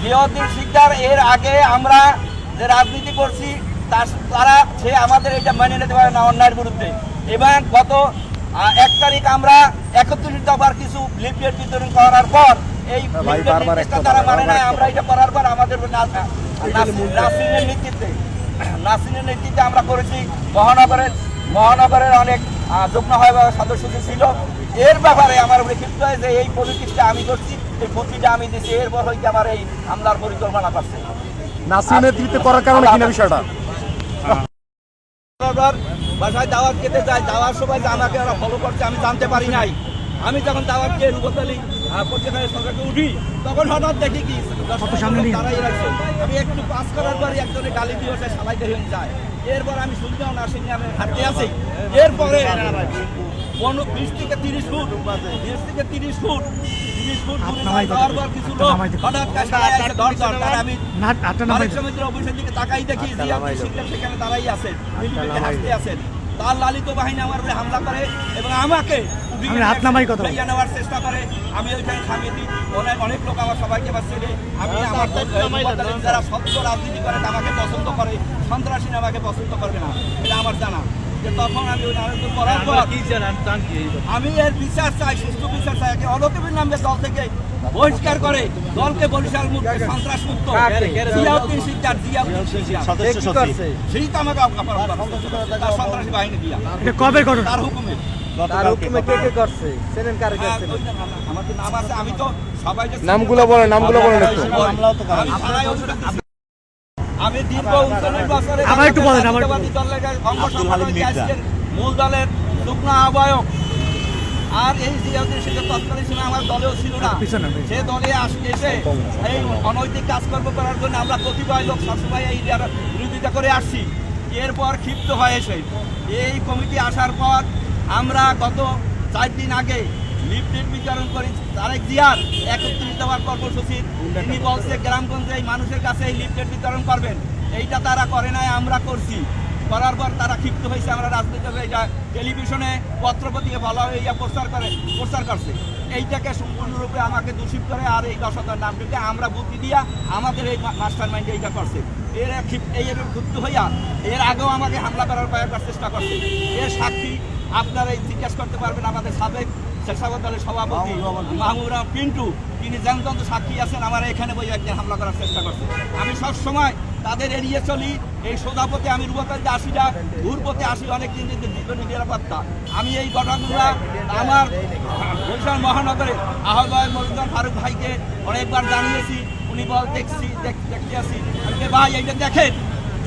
জিয়াউদ্দিন শিকদার এর আগে আমরা যে রাজনীতি করছি তার- তারা সে আমাদের এটা মেনে নিতে পারে না অন্যায়ের বিরুদ্ধে। এবং গত এক তারিখ আমরা একত্রিশ দফার কিছু লিফলেট বিতরণ করার পর এই তারা মানে না আমরা এটা করার পর আমাদের নাসিনের নেতৃত্বে নাসিনের নেতৃত্বে আমরা করেছি মহানগরের মহানগরের অনেক যুগ্ম বিভাগের সদস্য ছিল এর ব্যাপারে আমার ক্ষিপ্ত হয় যে এই পলিটিক্সটা আমি করছি এই বুদ্ধিটা আমি দিচ্ছি এরপর হইতে আমার এই হামলার পরিকল্পনা করছে। নাসির নেতৃত্বে করার কারণে কিনা বিষয়টা? বাসায় দাওয়াত খেতে যাই যাওয়ার সময় যে আমাকে ওরা ফলো করছে আমি জানতে পারি নাই। আমি যখন দাওয়াত খেয়ে রূপতালি পত্রিকায় সরকারকে উঠি তখন হঠাৎ দেখি কি তারাই রাখছে আমি একটু পাস করার পরে একজনের গালি দিয়ে ওঠে সালাই দিয়ে যায়। এরপর আমি শুনতেও না শুনি আমি হাঁটতে আছি। এরপরে পনেরো বিশ থেকে তিরিশ ফুট বিশ থেকে তিরিশ ফুট তিরিশ ফুট কিছু লোক হঠাৎ তার আমি অফিসের দিকে তাকাই দেখি যে আপনি শিক্ষক সেখানে তারাই আছেন মিলিমিলি হাসতে আছেন। তার লালিত বাহিনী আমার উপরে হামলা করে এবং আমাকে উঠিয়ে হাত নামাই কথা বল। নেওয়ার চেষ্টা করে। আমি ওইখানে থামিয়ে দিই। অনেক অনেক লোক আমার সবাইকে বাঁচিয়ে ছেড়ে আমি আমার দল- যারা সত্য রাজনীতি করে আমাকে পছন্দ করে। সন্ত্রাসী আমাকে পছন্দ করবে না। এটা আমার জানা। যে তখন আমি ওই আনন্দ করার পর আমি এর বিচার চাই সুস্থ বিচার চাই। অলকবির নামে দল থেকে বহিষ্কার করে দলকে বরিশাল মুক্ত সন্ত্রাস মুক্ত। জিয়াউদ্দিন শিকদার জিয়াউদ্দিন শিকদার। সেই তো আমাকে সন্ত্রাসী বাহিনী দিয়া। এটা কবে ঘটনা? তার হুকুমে। তার হুকুমে কে কে করছে? চেনেন কারে হ্যাঁ, করছে? ওই যে নাম- আমার তো নাম আছে আমি তো সবাই যে নামগুলো বলেন নামগুলো বলেন একটু। আমি দীর্ঘ উনচল্লিশ বছরে বলেন, মূল দলের আহ্বায়ক। আর এই জিয়াউদ্দিন শেখের তৎকালীন সময় আমার দলেও ছিল না। সে দলে এসে এই অনৈতিক কাজকর্ম করার জন্য আমরা কতিপয় লোক সবসময় এই বিরোধিতা করে আসছি। এরপর ক্ষিপ্ত হয়ে এসে এই কমিটি আসার পর আমরা গত চার দিন আগে লিফলেট বিতরণ করি তারেক জিয়ার একত্রিশ দেওয়ার কর্মসূচি তিনি বলছে গ্রামগঞ্জে এই মানুষের কাছে এই লিফলেট বিতরণ করবেন। এইটা তারা করে নাই আমরা করছি। করার পর তারা ক্ষিপ্ত হয়েছে। আমরা রাজনীতি এটা টেলিভিশনে পত্রপতিকে বলা হয়ে ইয়া প্রচার করে প্রচার করছে। এইটাকে সম্পূর্ণরূপে আমাকে দূষিত করে আর এই দশতার নামটিকে আমরা বুদ্ধি দিয়া আমাদের এই মাস্টার মাইন্ডে এইটা করছে। এর ক্ষিপ- এই এর ক্ষুব্ধ হইয়া এর আগেও আমাকে হামলা করার কয়েকবার চেষ্টা করছে। এর সাক্ষী আপনারা এই জিজ্ঞেস করতে পারবেন আমাদের সাবেক স্বেচ্ছাসেবক দলের সভাপতি মাহমুদ রহমান। পিন্টু। তিনি জ্যান্ত সাক্ষী আছেন আমার এখানে বই একদিন হামলা করার চেষ্টা করছে। আমি সব সময় তাদের এড়িয়ে চলি। এই সোদাপথে আমি রূপতারিতে আসি না ঘুরপথে আসি অনেক দিন জীবনী নিরাপত্তা। আমি এই ঘটনাগুলো আমার বরিশাল মহানগরে আহ্বায়ক মজুদার ফারুক ভাইকে অনেকবার জানিয়েছি। উনি বল দেখছি দেখতে আসি ভাই এইটা দেখেন।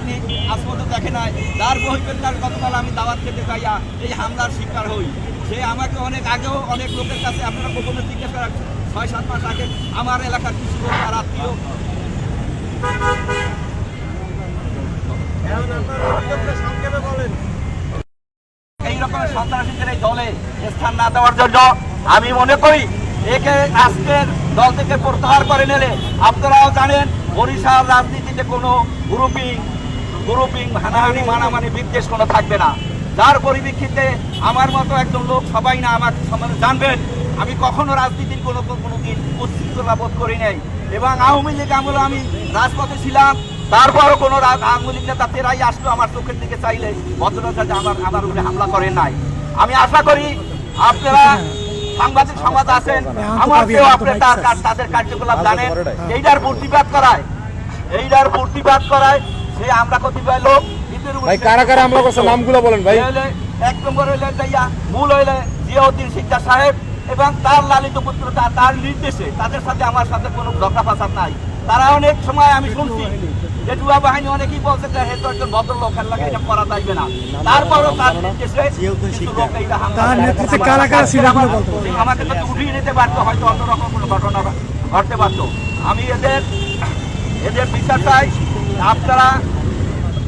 তিনি আজ পর্যন্ত দেখে নাই। তার বহিষ্কার গতকাল আমি দাওয়াত খেতে যাইয়া এই হামলার শিকার হই। সে আমাকে অনেক আগেও অনেক লোকের কাছে আপনারা গোপনে জিজ্ঞাসা রাখছেন ছয়, সাত মাস আগে আমার এলাকার কিছু লোক আর আত্মীয় আমি মনে করি একে আজকের দল থেকে প্রত্যাহার করে নিলে আপনারাও জানেন বরিশাল রাজনীতিতে কোনো গ্রুপিং গ্রুপিং হানাহানি মানামানি বিদ্বেষ কোনো থাকবে না। যার পরিপ্রেক্ষিতে আমার মতো একজন লোক সবাই না আমার সম্বন্ধে জানবেন আমি কখনো রাজনীতির কোনো কোনো দিন উচ্ছৃঙ্খলা বোধ করি নাই। এবং আওয়ামী লীগ আমলে আমি রাজপথে ছিলাম তারপরও কোনো আওয়ামী লীগ নেতা তেরাই আসলো আমার চোখের দিকে চাইলে ভদ্রতা যে আমার আমার উপরে হামলা করেন নাই। আমি আশা করি আপনারা সাংবাদিক সমাজ আছেন আমার কেউ আপনি তার তাদের কার্যকলাপ জানেন এইটার প্রতিবাদ করায় এইটার প্রতিবাদ করায় সে আমরা কতিপয় লোক ভাই কারা কারা আমরা করছে? নামগুলো বলেন ভাই। এক নম্বর হইলে যাইয়া মূল হইলে জিয়াউদ্দিন শিকদার সাহেব এবং তার লালিত পুত্র তার নির্দেশে তাদের সাথে আমার সাথে কোনো ঝগড়া ফাসাদ নাই। তারা অনেক সময় আমি শুনছি যে ডুয়া বাহিনী অনেকেই বলছে যে হেতু একজন ভদ্রলোক লাগে এটা করা যাইবে না। তারপরও তার নির্দেশে তার নেতৃত্বে কারা কারা ছিল। আমাকে তো উঠিয়ে নিতে পারতো হয়তো অন্যরকম কোনো ঘটনা ঘটতে পারতো। আমি এদের এদের বিচার চাই। আপনারা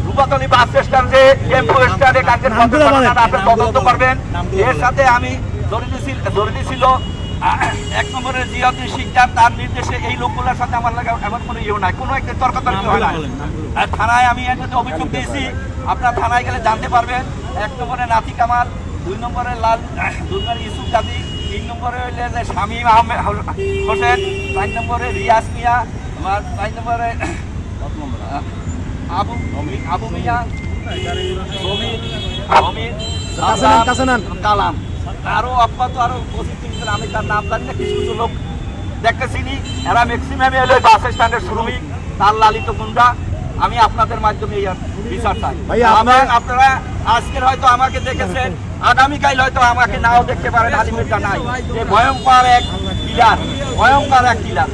রূপাতলি বাস স্ট্যান্ডে টেম্পো স্ট্যান্ডে কাজের আপনার তদন্ত করবেন। এর সাথে আমি জড়িত ছিল এক নম্বরের জিয়াউদ্দিন শিকদার তার নির্দেশে এই লোকগুলোর সাথে আমার লাগে এমন কোনো ইয়ে নাই। কোনো একটা তর্কাতর্কি হয় না আর থানায় আমি মধ্যে অভিযোগ দিয়েছি। আপনার থানায় গেলে জানতে পারবেন। এক নম্বরে নাতি কামাল দুই নম্বরে লাল দুই নম্বরে ইউসুফ তিন নম্বরে হইলে যে শামীম আহমেদ হোসেন চার নম্বরে রিয়াজ মিয়া আমার চার নম্বরে আবু আবু মিয়া সমীর সমীর। কালাম। অব্যাহত তিরিশ আমি তার নাম জানি না কিছু কিছু লোক দেখতেছিনি এরা ম্যাক্সিমাম এলো বাস স্ট্যান্ডের শ্রমিক তার লালিত গুন্ডা। আমি আপনাদের মাধ্যমে বিচার চাই। আপনারা আজকের হয়তো আমাকে দেখেছেন আগামীকাল হয়তো আমাকে নাও দেখতে পারেন আলিমেরটা নাই। যে ভয়ঙ্কর এক কিলার ভয়ঙ্কর এক কিলার